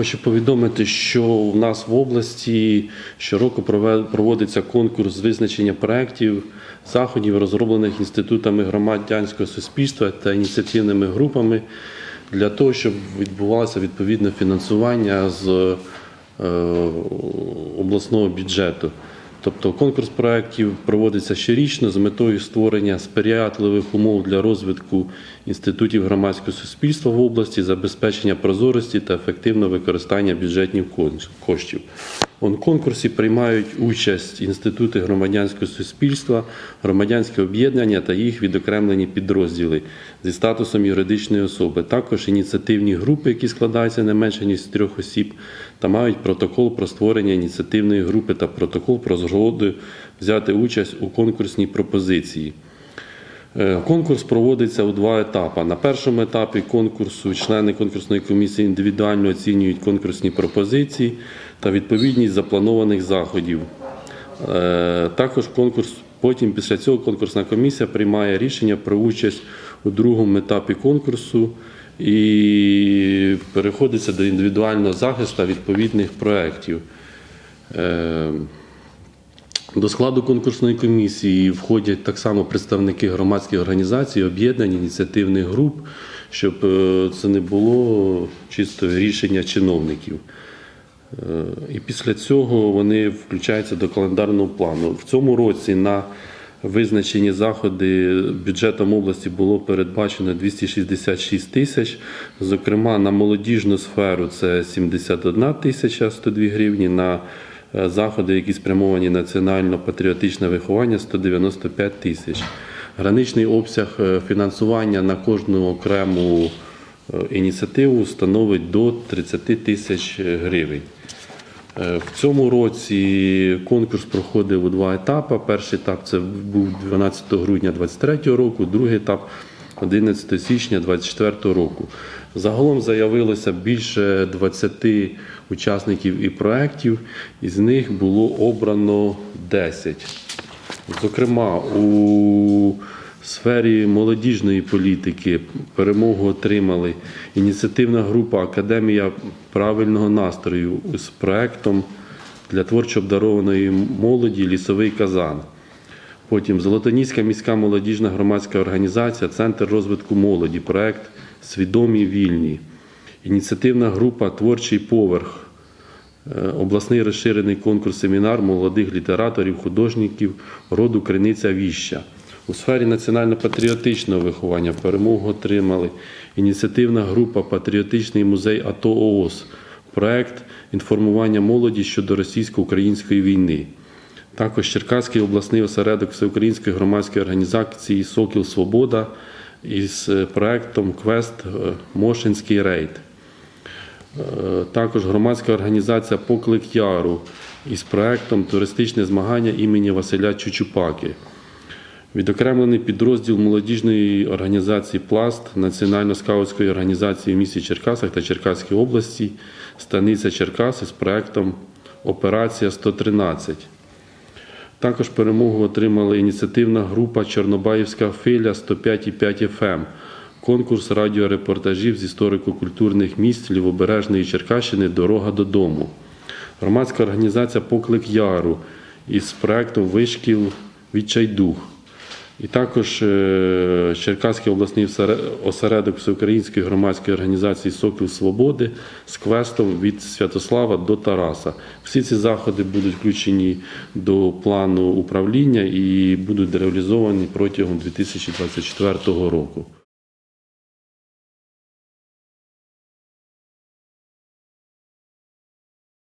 Хочу повідомити, що в нас в області щороку проводиться конкурс з визначення проєктів, заходів, розроблених інститутами громадянського суспільства та ініціативними групами для того, щоб відбувалося відповідне фінансування з е, обласного бюджету. Тобто конкурс проєктів проводиться щорічно з метою створення сприятливих умов для розвитку інститутів громадського суспільства в області, забезпечення прозорості та ефективного використання бюджетних коштів. У конкурсі приймають участь інститути громадянського суспільства, громадянські об'єднання та їх відокремлені підрозділи зі статусом юридичної особи, також ініціативні групи, які складаються не менше ніж з трьох осіб, та мають протокол про створення ініціативної групи та протокол про згоду взяти участь у конкурсній пропозиції. Е, Конкурс проводиться у два етапи. На першому етапі конкурсу члени конкурсної комісії індивідуально оцінюють конкурсні пропозиції та відповідність запланованих заходів. Е, Також конкурс, потім після цього конкурсна комісія приймає рішення про участь у другому етапі конкурсу і переходиться до індивідуального захисту відповідних проєктів. До складу конкурсної комісії входять так само представники громадських організацій, об'єднань, ініціативних груп, щоб е, це не було чисто рішення чиновників. Е, І після цього вони включаються до календарного плану. В цьому році на визначені заходи бюджетом області було передбачено 266 тисяч. Зокрема, на молодіжну сферу це 71 тисяча 102 гривні. На заходи, які спрямовані національно-патріотичне виховання 195 тисяч. Граничний обсяг е, фінансування на кожну окрему е, ініціативу становить до 30 тисяч гривень. Е, В цьому році конкурс проходив у два етапи. Перший етап це був 12 грудня 2023 року, другий етап 11 січня 2024 року. Загалом заявилося більше 20 учасників і проєктів, із них було обрано 10. Зокрема, у сфері молодіжної політики перемогу отримали ініціативна група Академія правильного настрою з проектом для творчо обдарованої молоді Лісовий казан. Потім Золотоніська міська молодіжна громадська організація, Центр розвитку молоді, проект Свідомі вільні. Ініціативна група Творчий поверх. Е, Обласний розширений конкурс семінар молодих літераторів, художників роду Криниця Віща. У сфері національно-патріотичного виховання перемогу отримали ініціативна група Патріотичний музей АТО ООС, проект інформування молоді щодо російсько-української війни. Також Черкаський обласний осередок Всеукраїнської громадської організації Сокіл Свобода із е, проектом Квест е, Мошинський рейд. Е, Також громадська організація Поклик Яру із проектом Туристичне змагання імені Василя Чучупаки. Відокремлений підрозділ молодіжної організації Пласт Національно-скаутської організації в місті Черкасах та Черкаській області Станиця Черкаси з проектом Операція 113. Також перемогу отримала ініціативна група Чорнобаївська филя 105,5 FM. Конкурс радіорепортажів з історико-культурних місць Лівобережної Черкащини Дорога додому. Громадська організація Поклик Яру із проектом Вишкіл Відчайдух. І також е, Черкаський обласний осередок Всеукраїнської громадської організації Сокіл Свободи з квестом від Святослава до Тараса. Всі ці заходи будуть включені до плану управління і будуть реалізовані протягом 2024 року.